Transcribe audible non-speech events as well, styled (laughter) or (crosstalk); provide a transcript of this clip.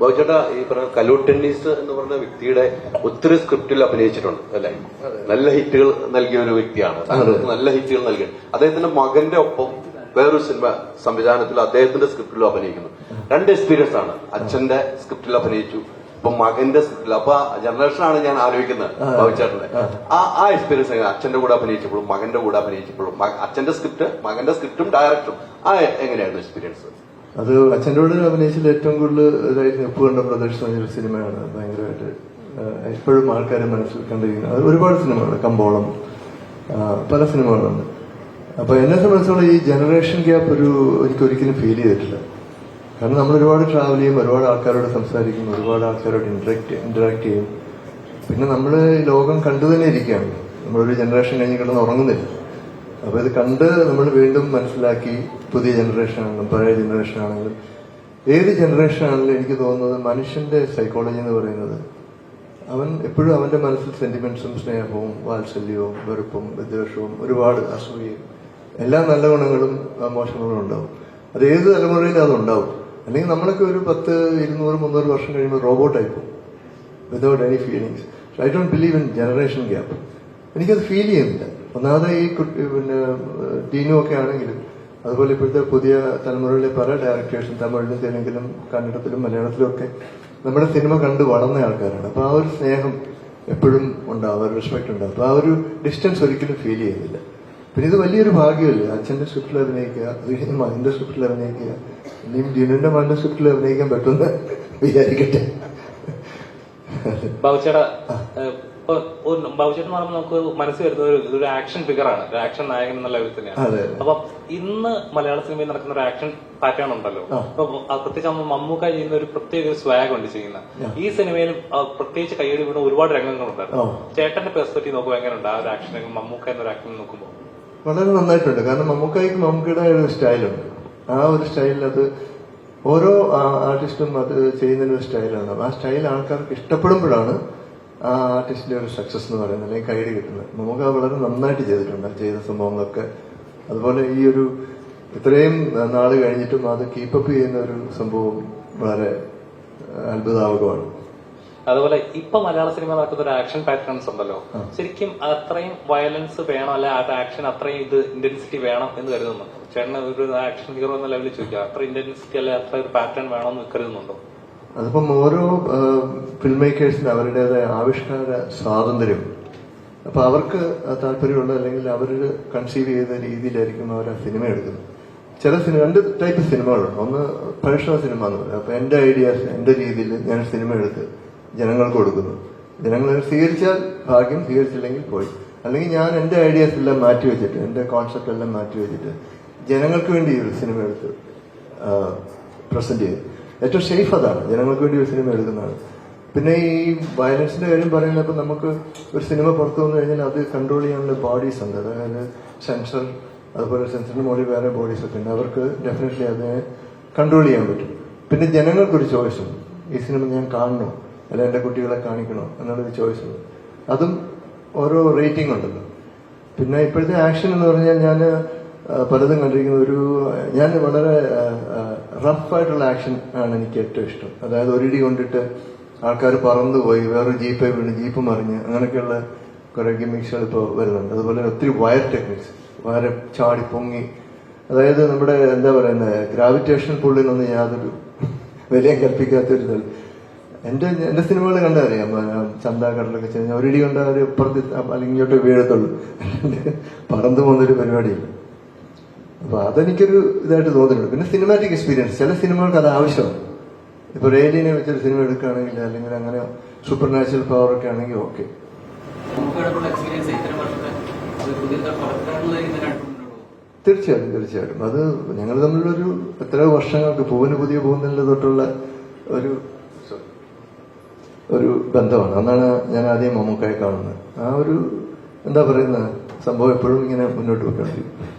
ബാബുചേട്ടാ ഈ പറഞ്ഞ കലൂർ ടെന്നീസ് എന്ന് പറഞ്ഞ വ്യക്തിയുടെ ഒത്തിരി സ്ക്രിപ്റ്റിൽ അഭിനയിച്ചിട്ടുണ്ട് അല്ലെ? നല്ല ഹിറ്റുകൾ നൽകിയ ഒരു വ്യക്തിയാണ്. നല്ല ഹിറ്റുകൾ നൽകി അദ്ദേഹത്തിന്റെ മകന്റെ ഒപ്പം വേറൊരു സിനിമ സംവിധാനത്തിൽ അദ്ദേഹത്തിന്റെ സ്ക്രിപ്റ്റിൽ അഭിനയിക്കുന്നു. രണ്ട് എക്സ്പീരിയൻസ് ആണ്. അച്ഛന്റെ സ്ക്രിപ്റ്റിൽ അഭിനയിച്ചു ഇപ്പൊ മകന്റെ സ്ക്രിപ്റ്റിൽ. അപ്പൊ ജനറേഷനാണ് ഞാൻ ആലോചിക്കുന്നത് ബാബുചേട്ടന്റെ ആ ആ എക്സ്പീരിയൻസ് അച്ഛന്റെ കൂടെ അഭിനയിച്ചപ്പോഴും മകന്റെ കൂടെ അഭിനയിച്ചപ്പോഴും അച്ഛന്റെ സ്ക്രിപ്റ്റ് മകന്റെ സ്ക്രിപ്റ്റും ഡയറക്ടറും ആ എങ്ങനെയായിരുന്നു എക്സ്പീരിയൻസ് അത് അച്ഛന്റെ കൂടെ അഭിനയിച്ചത് ഏറ്റവും കൂടുതൽ ഇതായിട്ട് ഉപ്പ് കണ്ട പ്രദർശനം ഒരു സിനിമയാണ്. ഭയങ്കരമായിട്ട് എപ്പോഴും ആൾക്കാരെ മനസ്സിൽ കണ്ടിരിക്കുന്നത്. അത് ഒരുപാട് സിനിമകളുണ്ട്. കമ്പോളം പല സിനിമകളുണ്ട്. അപ്പൊ എന്നെ സംബന്ധിച്ചോളം ഈ ജനറേഷൻ ഗ്യാപ്പ് ഒരു എനിക്ക് ഒരിക്കലും ഫീൽ ചെയ്തിട്ടില്ല. കാരണം നമ്മൾ ഒരുപാട് ട്രാവൽ ചെയ്യും ഒരുപാട് ആൾക്കാരോട് സംസാരിക്കും ഒരുപാട് ആൾക്കാരോട് ഇന്ററാക്ട് ഇന്ററാക്ട് ചെയ്യും. പിന്നെ നമ്മൾ ലോകം കണ്ടു തന്നെ ഇരിക്കുകയാണ്. നമ്മളൊരു ജനറേഷൻ കഴിഞ്ഞ് കിടന്ന് ഉറങ്ങുന്നില്ല. അപ്പൊ ഇത് കണ്ട് നമ്മൾ വീണ്ടും മനസ്സിലാക്കി പുതിയ ജനറേഷൻ ആണെങ്കിലും പഴയ ജനറേഷൻ ആണെങ്കിലും. ഏത് ജനറേഷൻ ആണെങ്കിലും എനിക്ക് തോന്നുന്നത് മനുഷ്യന്റെ സൈക്കോളജി എന്ന് പറയുന്നത് അവൻ എപ്പോഴും അവന്റെ മനസ്സിൽ സെന്റിമെന്റ്സും സ്നേഹവും വാത്സല്യവും വെറുപ്പും വിദ്വേഷവും ഒരുപാട് അസൂയയും എല്ലാ നല്ല ഗുണങ്ങളും മോശങ്ങളും ഉണ്ടാവും. അത് ഏത് തലമുറയിലും അതുണ്ടാവും അല്ലെങ്കിൽ നമ്മളൊക്കെ ഒരു പത്ത് ഇരുന്നൂറ് മുന്നൂറ് വർഷം കഴിയുമ്പോൾ റോബോട്ടായി പോകും without any feelings I don't believe in generation gap എനിക്കത് ഫീൽ ചെയ്യുന്നില്ല. ഒന്നാമത് ഈ കുട്ടി പിന്നെ ടീനും ഒക്കെ ആണെങ്കിലും അതുപോലെ ഇപ്പോഴത്തെ പുതിയ തലമുറയിലെ പല ഡയറക്ടേഴ്സും തമിഴിലും തെലുങ്കിലും കന്നഡത്തിലും മലയാളത്തിലും ഒക്കെ നമ്മുടെ സിനിമ കണ്ട് വളർന്ന ആൾക്കാരാണ്. അപ്പൊ ആ ഒരു സ്നേഹം എപ്പോഴും ഉണ്ടാവും ഒരു റെസ്പെക്ട് ഉണ്ടാവും. അപ്പൊ ആ ഒരു ഡിസ്റ്റൻസ് ഒരിക്കലും ഫീൽ ചെയ്യുന്നില്ല. പിന്നെ ഇത് വലിയൊരു ഭാഗ്യമല്ലേ? അച്ഛന്റെ സ്ക്രിപ്റ്റിൽ അഭിനയിക്കുക വീണ്ടും മകന്റെ സ്ക്രിപ്റ്റിൽ അഭിനയിക്കുക ഇനിയും ജിനുവിന്റെ മകന്റെ സ്ക്രിപ്റ്റിൽ അഭിനയിക്കാൻ പറ്റുമെന്ന് വിചാരിക്കട്ടെ. ഇപ്പൊ ബാബുച്ചേട്ടൻ എന്ന് പറയുമ്പോൾ നമുക്ക് മനസ്സിൽ വരുന്ന ഒരു ഇതൊരു ആക്ഷൻ ഫിഗറാണ് ഒരു ആക്ഷൻ നായകൻ എന്നുള്ള ലെവലിൽ തന്നെയാണ്. അപ്പൊ ഇന്ന് മലയാള സിനിമയിൽ നടക്കുന്ന ഒരു ആക്ഷൻ പാറ്റേൺ ഉണ്ടല്ലോ. അപ്പൊ പ്രത്യേകിച്ച് നമ്മൾ മമ്മൂക്ക ചെയ്യുന്ന ഒരു പ്രത്യേക ഒരു സ്വാഗ് ഉണ്ട് ചെയ്യുന്ന. ഈ സിനിമയിൽ പ്രത്യേകിച്ച് കൈയടി വീണ ഒരുപാട് രംഗങ്ങളുണ്ടായിരുന്നു. ചേട്ടന്റെ പെർസ്പെക്റ്റീവ് നോക്കുമ്പോൾ എങ്ങനെയുണ്ട്? ആ ഒരു ആക്ഷൻ രംഗം മമ്മൂക്ക എന്നൊരു ആക്ഷൻ നോക്കുമ്പോൾ വളരെ നന്നായിട്ടുണ്ട്. കാരണം മമ്മൂക്കായിക്ക് മമ്മൂക്കയുടെ ഒരു സ്റ്റൈലുണ്ട് ആ ഒരു സ്റ്റൈലിൽ അത് ഓരോ ആർട്ടിസ്റ്റും അത് ചെയ്യുന്നതിന് ഒരു സ്റ്റൈലാണ് ആ സ്റ്റൈൽ ആൾക്കാർക്ക് ഇഷ്ടപ്പെടുമ്പോഴാണ് ആ ആർട്ടിസ്റ്റിന്റെ ഒരു സക്സസ് എന്ന് പറയുന്നത് അല്ലെങ്കിൽ കൈഡി കിട്ടുന്നത്. മമ്മൂക്ക വളരെ നന്നായിട്ട് ചെയ്തിട്ടുണ്ട് ചെയ്ത സംഭവങ്ങളൊക്കെ. അതുപോലെ ഈ ഒരു ഇത്രയും നാൾ കഴിഞ്ഞിട്ടും അത് കീപ്പപ്പ് ചെയ്യുന്ന ഒരു സംഭവം വളരെ അത്ഭുതാവകമാണ്. അതുപോലെ ഇപ്പൊ മലയാള സിനിമ നടക്കുന്ന ഒരു ആക്ഷൻ പാറ്റേൺസ് ഉണ്ടല്ലോ. ശരിക്കും അത്രയും വയലൻസ് വേണം അല്ലെ ആ ആക്ഷൻ അത്രയും ഇത് ഇന്റൻസിറ്റി വേണം എന്ന് കരുതുന്നുണ്ടോ? ചേട്ടൻ ഒരു ആക്ഷൻ ഹീറോ എന്ന ലെവലിൽ ചോദിക്കുക അത്ര ഇന്റൻസിറ്റി അല്ലെ അത്ര ഒരു പാറ്റേൺ വേണമെന്ന് കരുതുന്നുണ്ടോ? അതിപ്പം ഓരോ ഫിലിം മേക്കേഴ്സിന് അവരുടേതായ ആവിഷ്കാര സ്വാതന്ത്ര്യം. അപ്പൊ അവർക്ക് താല്പര്യമുള്ള അല്ലെങ്കിൽ അവർ കൺസീവ് ചെയ്ത രീതിയിലായിരിക്കും അവർ ആ സിനിമ എടുക്കുന്നത്. ചില സിനിമ രണ്ട് ടൈപ്പ് സിനിമകളുണ്ട് ഒന്ന് പ്രൊഫഷണൽ സിനിമ എന്ന് പറയുന്നത് അപ്പൊ എന്റെ ഐഡിയാസ് എന്റെ രീതിയിൽ ഞാൻ സിനിമ എടുത്ത് ജനങ്ങൾക്ക് കൊടുക്കുന്നു. ജനങ്ങൾ സ്വീകരിച്ചാൽ ഭാഗ്യം സ്വീകരിച്ചില്ലെങ്കിൽ പോയി. അല്ലെങ്കിൽ ഞാൻ എന്റെ ഐഡിയാസ് എല്ലാം മാറ്റി വെച്ചിട്ട് എന്റെ കോൺസെപ്റ്റ് എല്ലാം മാറ്റി വെച്ചിട്ട് ജനങ്ങൾക്ക് വേണ്ടി ഒരു സിനിമ എടുത്ത് പ്രസന്റ് ചെയ്തു ഏറ്റവും സേഫ് അതാണ്. ജനങ്ങൾക്ക് വേണ്ടി ഒരു സിനിമ എടുക്കുന്നതാണ്. പിന്നെ ഈ വയലൻസിന്റെ കാര്യം പറയുന്നപ്പോൾ നമുക്ക് ഒരു സിനിമ പുറത്തു വന്നു കഴിഞ്ഞാൽ അത് കൺട്രോൾ ചെയ്യാനുള്ള ബോഡീസ് ഉണ്ട്. അതായത് സെൻസർ അതുപോലെ സെൻസറിന് മുകളിൽ വേറെ ബോഡീസ് ഒക്കെ ഉണ്ട്. അവർക്ക് ഡെഫിനറ്റ്ലി അതിനെ കൺട്രോൾ ചെയ്യാൻ പറ്റും. പിന്നെ ജനങ്ങൾക്കൊരു ചോയ്സ് ഉണ്ട്. ഈ സിനിമ ഞാൻ കാണണോ? അല്ല എന്റെ കുട്ടികളെ കാണിക്കണോ? എന്നുള്ളൊരു ചോയ്സ് ഉണ്ട്. അതും ഓരോ റേറ്റിംഗ് ഉണ്ടല്ലോ. പിന്നെ ഇപ്പോഴത്തെ ആക്ഷൻ എന്ന് പറഞ്ഞാൽ ഞാൻ പലതും കണ്ടിരിക്കുന്ന. ഒരു ഞാൻ വളരെ റഫ് ആയിട്ടുള്ള ആക്ഷൻ ആണ് എനിക്ക് ഏറ്റവും ഇഷ്ടം. അതായത് ഒരിടി കൊണ്ടിട്ട് ആൾക്കാർ പറന്നു പോയി വേറൊരു ജീപ്പ് വീണ് ജീപ്പ് മറിഞ്ഞ് അങ്ങനെയൊക്കെയുള്ള കുറെ ഗിമിക്സുകൾ ഇപ്പോൾ വരുന്നുണ്ട്. അതുപോലെ ഒത്തിരി വയർ ടെക്നിക്സ് വയർ ചാടി പൊങ്ങി. അതായത് നമ്മുടെ എന്താ പറയുന്നത് ഗ്രാവിറ്റേഷൻ പുള്ളിനൊന്നും യാതൊരു (laughs) വിലയും കൽപ്പിക്കാത്തൊരു ഇതല്ല എന്റെ എന്റെ സിനിമകൾ കണ്ടറിയാം ചന്താകടലൊക്കെ കടലൊക്കെ ചെയ്ത് ഒരിടി കണ്ടാൽ അവർ ഇപ്പുറത്ത് അല്ലെങ്കിൽ ഇങ്ങോട്ട് വീഴത്തുള്ളൂ. പറന്നു പോകുന്നൊരു പരിപാടിയില്ല. അപ്പൊ അതെനിക്കൊരു ഇതായിട്ട് തോന്നുന്നുണ്ട്. പിന്നെ സിനിമാറ്റിക് എക്സ്പീരിയൻസ് ചില സിനിമകൾക്ക് അത് ആവശ്യമാണ്. ഇപ്പൊ റേഡിയനെ വെച്ചൊരു സിനിമ എടുക്കുകയാണെങ്കിൽ അല്ലെങ്കിൽ അങ്ങനെ സൂപ്പർ നാച്ചുറൽ പവർ ഒക്കെ ആണെങ്കിൽ ഓക്കെ തീർച്ചയായിട്ടും തീർച്ചയായിട്ടും. അത് ഞങ്ങൾ തമ്മിലൊരു എത്രയോ വർഷങ്ങൾക്ക് പൂവിന് പുതിയ പൂവിനില്ല തൊട്ടുള്ള ഒരു ഒരു ബന്ധമാണ്. അന്നാണ് ഞാൻ ആദ്യം മമ്മൂക്കായി കാണുന്നത്. ആ ഒരു എന്താ പറയുന്ന സംഭവം എപ്പോഴും ഇങ്ങനെ മുന്നോട്ട് പോയിക്കൊണ്ടിരിക്കും.